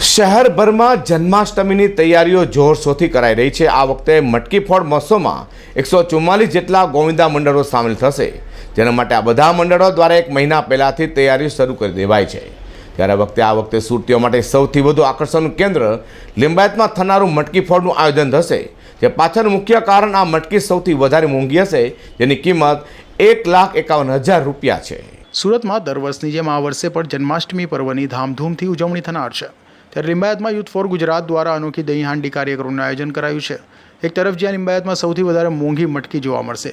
શહેરભરમાં જન્માષ્ટમીની તૈયારીઓ જોરશોરથી કરાઈ રહી છે. આ વખતે મટકી ફોડ મહોત્સવમાં એકસો ચુમ્માલીસ જેટલા ગોવિંદા મંડળો સામેલ થશે. જેના માટે આ બધા મંડળો દ્વારા એક મહિના પહેલાંથી તૈયારીઓ શરૂ કરી દેવાય છે. ત્યારે વખતે આ વખતે સુરતીઓ માટે સૌથી વધુ આકર્ષણનું કેન્દ્ર લિંબાયતમાં થનારું મટકી ફોડનું આયોજન થશે. જે પાછળનું મુખ્ય કારણ આ મટકી સૌથી વધારે મોંઘી હશે. જેની કિંમત એક લાખ એકાવન હજાર રૂપિયા છે. સુરતમાં દર વર્ષની જેમ આ વર્ષે પણ જન્માષ્ટમી પર્વની ધામધૂમથી ઉજવણી થનાર છે. ત્યારે લિંબાયતમાં યુથ ફોર ગુજરાત દ્વારા અનોખી દહીંહાંડી કાર્યક્રમનું આયોજન કરાયું છે. એક તરફ જ્યાં લિંબાયતમાં સૌથી વધારે મોંઘી મટકી જોવા મળશે,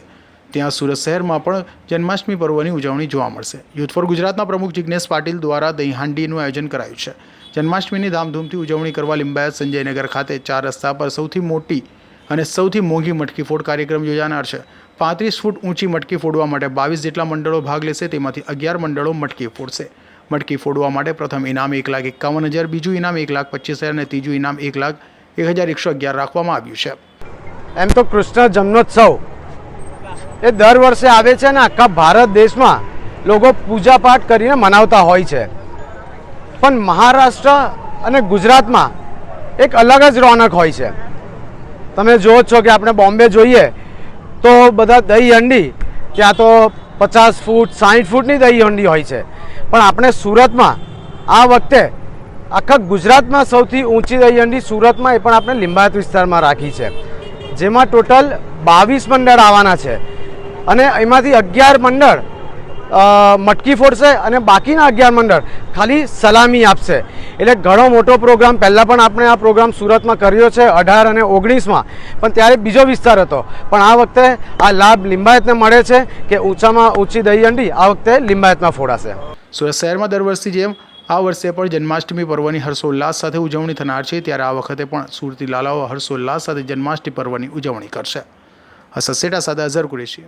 ત્યાં સુરત શહેરમાં પણ જન્માષ્ટમી પર્વની ઉજવણી જોવા મળશે. યુથ ફોર ગુજરાતના પ્રમુખ જિજ્ઞેશ પાટીલ દ્વારા દહીં હાંડીનું આયોજન કરાયું છે. જન્માષ્ટમીની ધામધૂમથી ઉજવણી કરવા લિંબાયત સંજયનગર ખાતે ચાર રસ્તા પર સૌથી મોટી અને સૌથી મોંઘી મટકી ફોડ કાર્યક્રમ યોજાનાર છે. પાંત્રીસ ફૂટ ઊંચી મટકી ફોડવા માટે બાવીસ જેટલા મંડળો ભાગ લેશે, તેમાંથી અગિયાર મંડળો મટકી ફોડશે. મટકી ફોડવા માટે પ્રથમ ઇનામ એક લાખ એકાવન હજાર, બીજું ઇનામ એક લાખ પચીસ હજાર અને ત્રીજું ઇનામ એક લાખ એક હજાર એકસો અગિયાર રાખવામાં આવ્યું છે. એમ તો કૃષ્ણ જન્મોત્સવ એ દર વર્ષે આવે છે ને આખા ભારત દેશમાં લોકો પૂજાપાઠ કરીને મનાવતા હોય છે. પણ મહારાષ્ટ્ર અને ગુજરાતમાં એક અલગ જ રોનક હોય છે. તમે જુઓ છો કે આપણે બોમ્બે જોઈએ તો બધા દહીં હંડી ત્યાં તો પચાસ ફૂટ સાઠ ફૂટની દહીં હંડી હોય છે. પણ આપણે સુરતમાં આ વખતે આખા ગુજરાતમાં સૌથી ઊંચી દહીં હંડી સુરતમાં એ પણ આપણે લિંબાયત વિસ્તારમાં રાખી છે. જેમાં ટોટલ બાવીસ મંડળ આવવાના છે. અને એમાંથી અગિયાર મંડળ મટકી ફોડશે અને બાકીના અગિયાર મંડળ ખાલી સલામી આપશે. એટલે ઘણો મોટો પ્રોગ્રામ પહેલાં પણ આપણે આ પ્રોગ્રામ સુરતમાં કર્યો છે, અઢાર અને ઓગણીસમાં. પણ ત્યારે બીજો વિસ્તાર હતો. પણ આ વખતે આ લાભ લિંબાયતને મળે છે કે ઊંચામાં ઊંચી દહીહંડી આ વખતે લિંબાયતમાં ફોડાશે. સુરત શહેરમાં દર વર્ષની જેમ આ વર્ષે પણ જન્માષ્ટમી પર્વની હર્ષોલ્લાસ સાથે ઉજવણી થનાર છે, ત્યારે આ વખતે પણ સુરતી લાલાઓ હર્ષોલ્લાસ સાથે જન્માષ્ટમી પર્વની ઉજવણી કરશે. હસસેટા સાથે અઝર કુરેશી.